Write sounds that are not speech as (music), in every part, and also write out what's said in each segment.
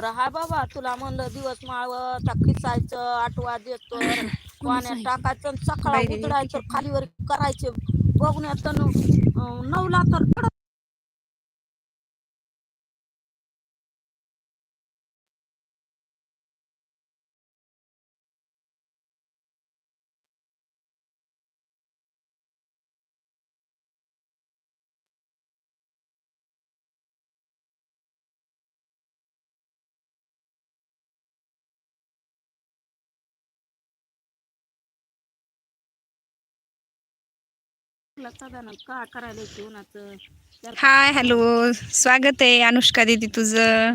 बरं हाय बाबा तुला म्हणलं दिवस माळवता खिचायचं आठवा देतो. (coughs) पाण्यात टाकायचं सकाळ उतरायचं खालीवर करायचे. बघण्यात नऊला तर का करायला त्याला हाय हॅलो. स्वागत आहे अनुष्का दीदी तुझं.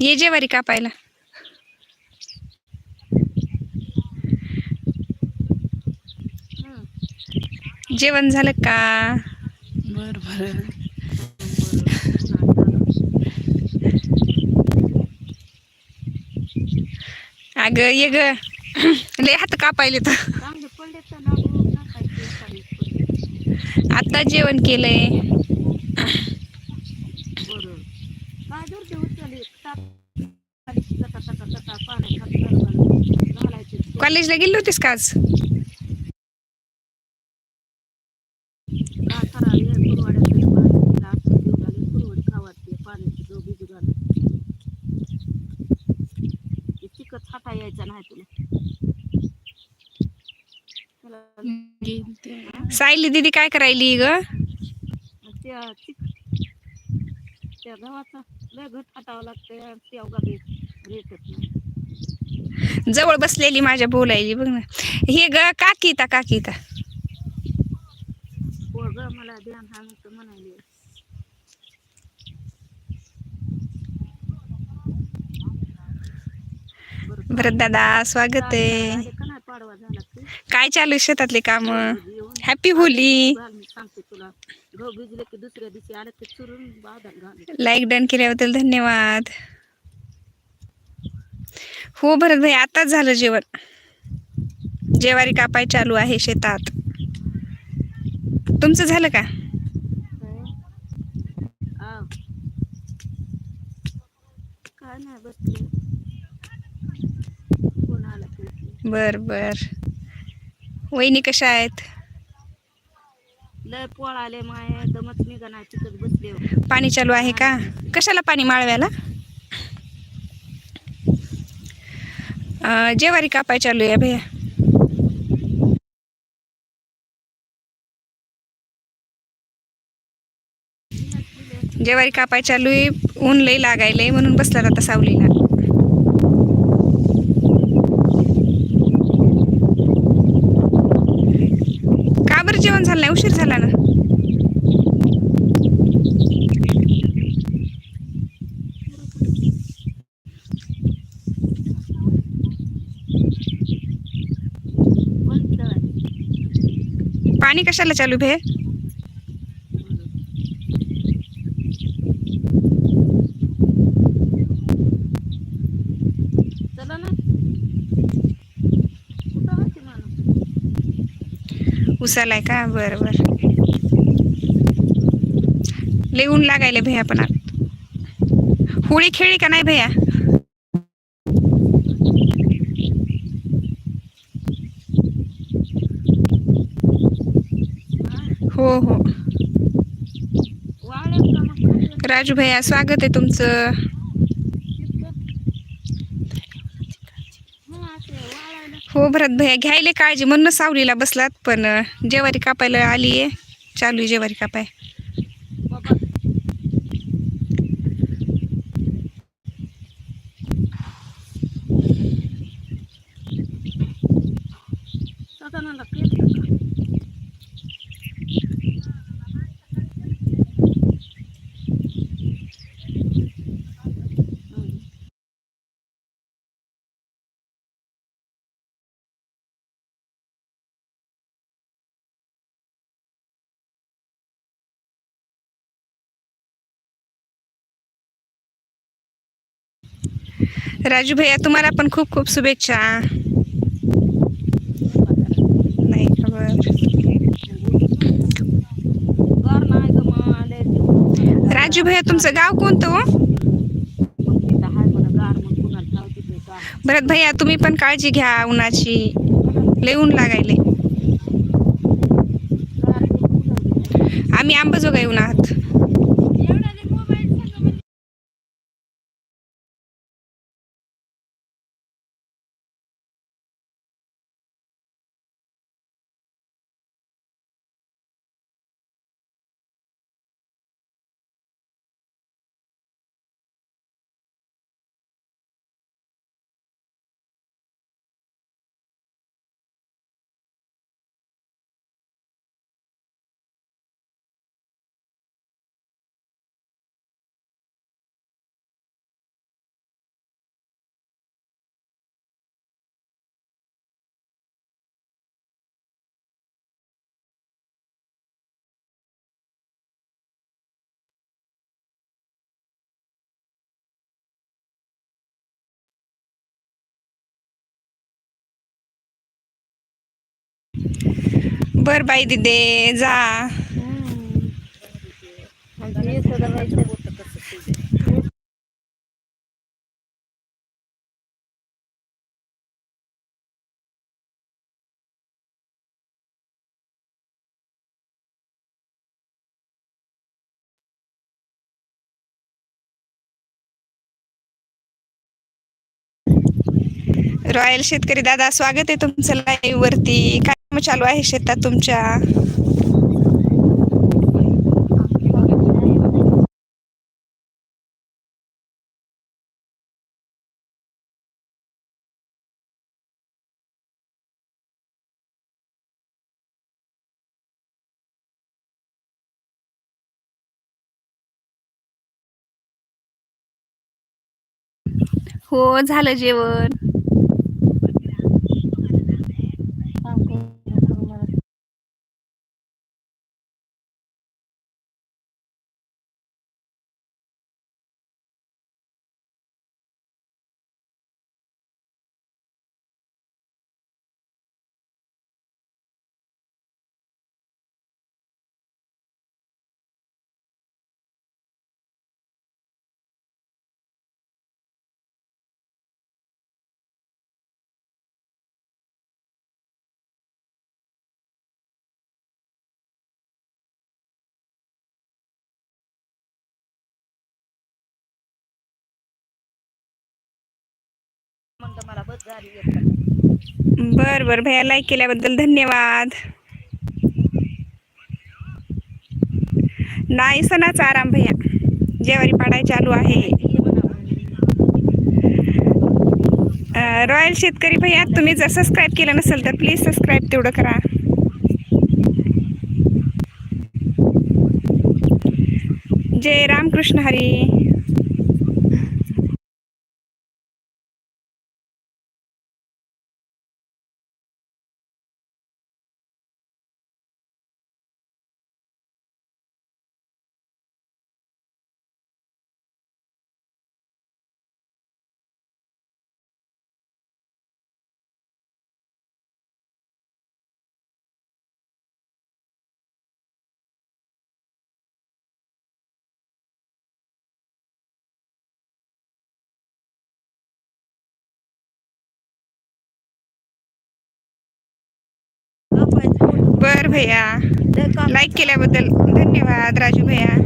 ये जेवारी कापायला. हं. जेवण झालं का? बर बर. अगं ये ग. लय हात कापायले तर चांगले पडले तर लागू टाकायचे पाणी पडले. आता जेवण केलंय बरं काय जर ते उचलले टाक खाली टका टका टका पाण्यात हात घालून घालायचे कॉलेजला गेली होतीस का आज? यायचा नाही तुला सायली दीदी काय करायली ग? जवळ बसलेली माझ्या बोलायली बघ ना. हे ग काकीता काकीता ग मला ध्यान हा म्हणाले भरत दादा स्वागत आहे. पाडवा झाला की. काय चालू आहे शेतातले काम? हॅपी होली. घाल मी सांगते तुला गहू भिजले की दुसऱ्या दिवशी आले की चुरून बाजार घाल लाईक डन केल्याबद्दल धन्यवाद. हो भरत भाई आताच झालं जेवण. जेवारी कापाय चालू आहे शेतात. तुमचं झालं का? आव. काय नाही बसले कोण आला की बर बर. वहिनी कशा आहेत? लय पोळ आले माय बसले हो. पाणी चालू आहे का? कशाला पाणी माळव्याला? जेवारी कापाय चालू आहे भैया. जेवारी कापाय चालू आहे ऊन लई लागायलंय म्हणून बसला आता सावलीला. का झालं नाही उशीर झाला ना. पाणी कशाला चालू भे चला ना कुठं होती माणूस उसालाय का? बर बर. लय ऊन लागायला भैया पण आता. होळी खेळली का नाही भैया? हो हो. राजू भैया स्वागत आहे तुमचं. हो भरत भैया घ्यायला काळजी. म्हणून सावलीला बसलात पण जेवारी कापायला आली आहे चालू आहे जेवारी कापाय. राजू भैया तुम्हाला पण खूप खूप शुभेच्छा. नाही खबर राजू भैया तुमचं गाव कोणतं हो? भरत भैया तुम्ही पण काळजी घ्या उन्हाची. लय ऊन लागायले आम्ही आंबा जोगाई उन्हात. बर बाई दिदे जा. रॉयल शेतकरी दादा स्वागत आहे तुमचं लाईव्ह वरती. काय मग चालू आहे शेतात तुमच्या? हो झालं जेवण. मला बस झाली बर बर. भैया लाईक केल्याबद्दल धन्यवाद. नाही सणाचा आराम भैया. जेवारी पाडाय चालू आहे. रॉयल शेतकरी भैया तुम्ही जर सबस्क्राईब केलं नसेल तर प्लीज सबस्क्राईब तेवढं करा. जय रामकृष्ण हरी. बर भैया. लाईक केल्याबद्दल धन्यवाद राजू भैया.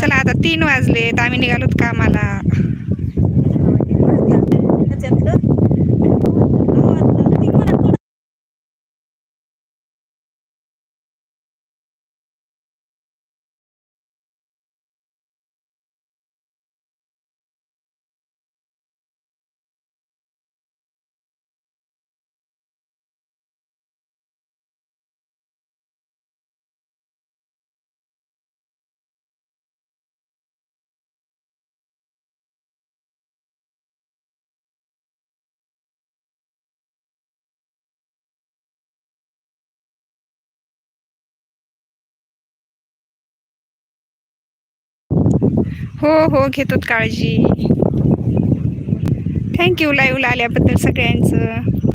चला आता तीन वाजलेत आम्ही निघालोत कामाला. हो हो घेतोत काळजी. थँक्यू लाईव्हला आल्याबद्दल सगळ्यांचं.